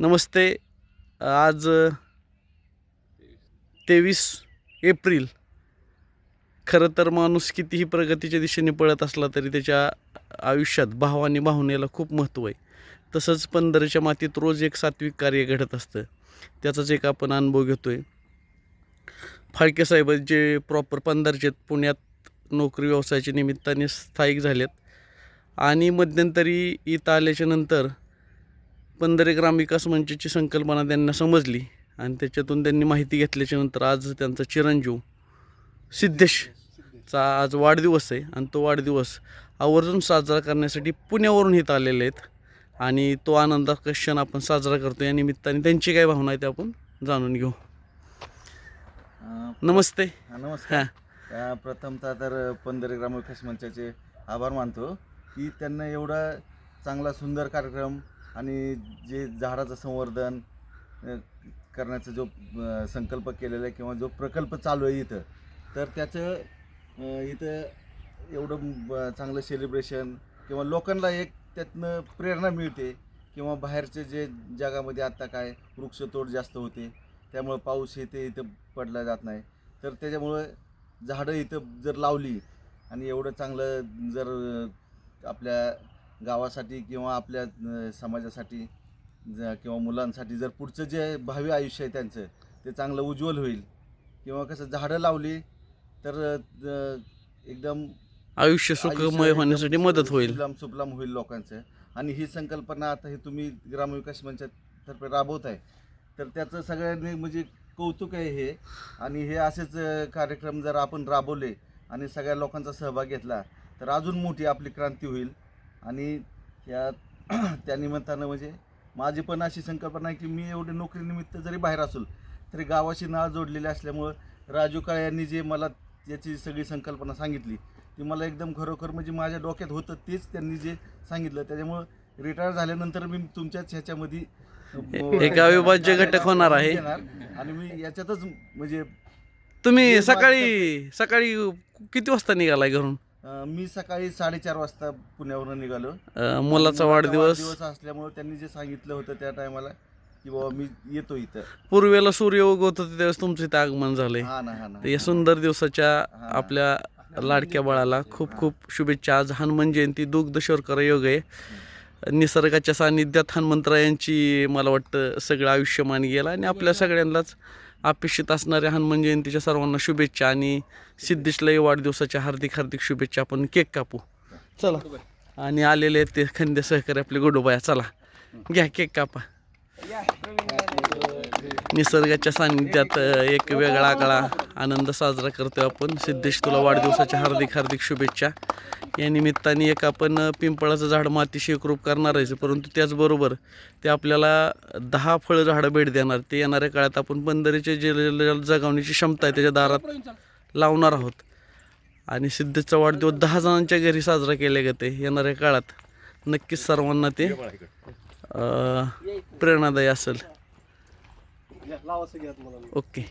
नमस्ते. आज तेवीस एप्रिल. खरं तर माणूस कितीही प्रगतीच्या दिशेने पळत असला तरी त्याच्या आयुष्यात भाव आणि भावनेला खूप महत्त्व आहे. तसंच पंधराच्या मातीत रोज एक सात्विक कार्य घडत असतं. त्याचाच एक आपण अनुभव घेतो आहे फाळके साहेब जे प्रॉपर पंधरचे आहेत, पुण्यात नोकरी व्यवसायाच्या निमित्ताने स्थायिक झालेत. आणि मध्यंतरी इथं आल्याच्यानंतर पंधरे ग्रामविकास मंचाची संकल्पना त्यांना समजली आणि त्याच्यातून त्यांनी माहिती घेतल्याच्या नंतर आज त्यांचा चिरंजीव सिद्धेशचा आज वाढदिवस आहे आणि तो वाढदिवस आवर्जून साजरा करण्यासाठी पुण्यावरून इथं आलेले आहेत. आणि तो आनंदाचा क्षण आपण साजरा करतो या निमित्ताने त्यांची काय भावना आहे ते आपण जाणून घेऊ. नमस्ते. हा, नमस्कार. अं, प्रथमतः तर पंधरे ग्रामविकास मंचाचे आभार मानतो की त्यांना एवढा चांगला सुंदर कार्यक्रम आणि जे झाडाचं संवर्धन करण्याचा जो संकल्प केलेला आहे किंवा जो प्रकल्प चालू आहे इथं तर त्याचं इथं एवढं ब- चांगलं सेलिब्रेशन किंवा लोकांना एक त्यातनं प्रेरणा मिळते किंवा बाहेरचे जे जगामध्ये आत्ता काय वृक्षतोड जास्त होते त्यामुळं पाऊस येते इथं पडला जात नाही. तर त्याच्यामुळं झाडं इथं जर लावली आणि एवढं चांगलं जर आपल्या गावासाठी किंवा आपल्या समाजासाठी ज- किंवा मुलांसाठी जर पुढचं जे भावी आयुष्य आहे त्यांचं ते चांगलं उज्ज्वल होईल. किंवा कसं झाडं लावली तर एकदम आयुष्य सुखमय होण्यासाठी मदत होईल. सुजलाम सुफलाम होईल लोकांचं. आणि ही संकल्पना आता हे तुम्ही ग्रामविकास मंचातर्फे राबवत आहे तर त्याचं सगळ्यांनी म्हणजे कौतुक आहे हे. आणि हे असेच कार्यक्रम जर आपण राबवले आणि सगळ्या लोकांचा सहभाग घेतला तर अजून मोठी आपली क्रांती होईल. आणि या त्या निमित्तानं म्हणजे माझी पण अशी संकल्पना आहे की मी एवढे नोकरीनिमित्त जरी बाहेर असेल तरी गावाशी नाळ जोडलेली असल्यामुळं राजू काळे यांनी जे मला याची सगळी संकल्पना सांगितली ती मला एकदम खरोखर म्हणजे माझ्या डोक्यात होतं तेच त्यांनी जे सांगितलं त्याच्यामुळं रिटायर झाल्यानंतर मी तुमच्याच ह्याच्यामध्ये एक अविभाज्य घटक होणार आहे. आणि मी याच्यातच म्हणजे तुम्ही सकाळी सकाळी किती वाजता निघालाय घरून अं, मी सकाळी साडेचार वाजता पुण्यावरून निघालो. अं, मुलाचा वाढदिवस. असल्यामुळे त्यांनी जे सांगितलं होतं त्या टायमाला की बाबा मी येतो इथं. पूर्वेला सूर्य उगवत होते त्यावेळेस तुमचं इथं आगमन झालंय. हा ना हा ना. तर या सुंदर दिवसाच्या आपल्या लाडक्या बाळाला खूप खूप शुभेच्छा. आज हनुमान जयंती दुग्ध शर्करा योग आहे. निसर्गाच्या सानिध्यात हनुमंतरायांची मला वाटतं सगळं आयुष्यमान गेलं आणि आपल्या सगळ्यांनाच अपेक्षित असणाऱ्या हनुमान जयंतीच्या सर्वांना शुभेच्छा आणि सिद्धेशलाही वाढदिवसाच्या हार्दिक हार्दिक शुभेच्छा आपण केक कापू. चला. आणि आलेले ते खंदे सहकारी आपले गोडोबाया. चला. घ्या केक कापा. निसर्गाच्या सान्निध्यात एक वेगळा आगळा आनंद साजरा करतो आपण. सिद्धेश तुला वाढदिवसाच्या हार्दिक हार्दिक शुभेच्छा. या निमित्ताने एक आपण पिंपळाचं झाड मातीशी एकरूप करणार आहे परंतु त्याचबरोबर ते आपल्याला दहा फळं झाडं भेट देणार. ते येणाऱ्या काळात आपण बंदरीचे जे जे जगावण्याची क्षमता आहे त्याच्या दारात लावणार आहोत. आणि सिद्धेशचा वाढदिवस दहा जणांच्या घरी साजरा केले जाते येणाऱ्या काळात नक्कीच सर्वांना ते प्रेरणादायी असेल. लावा सगळ्यात मला ओके.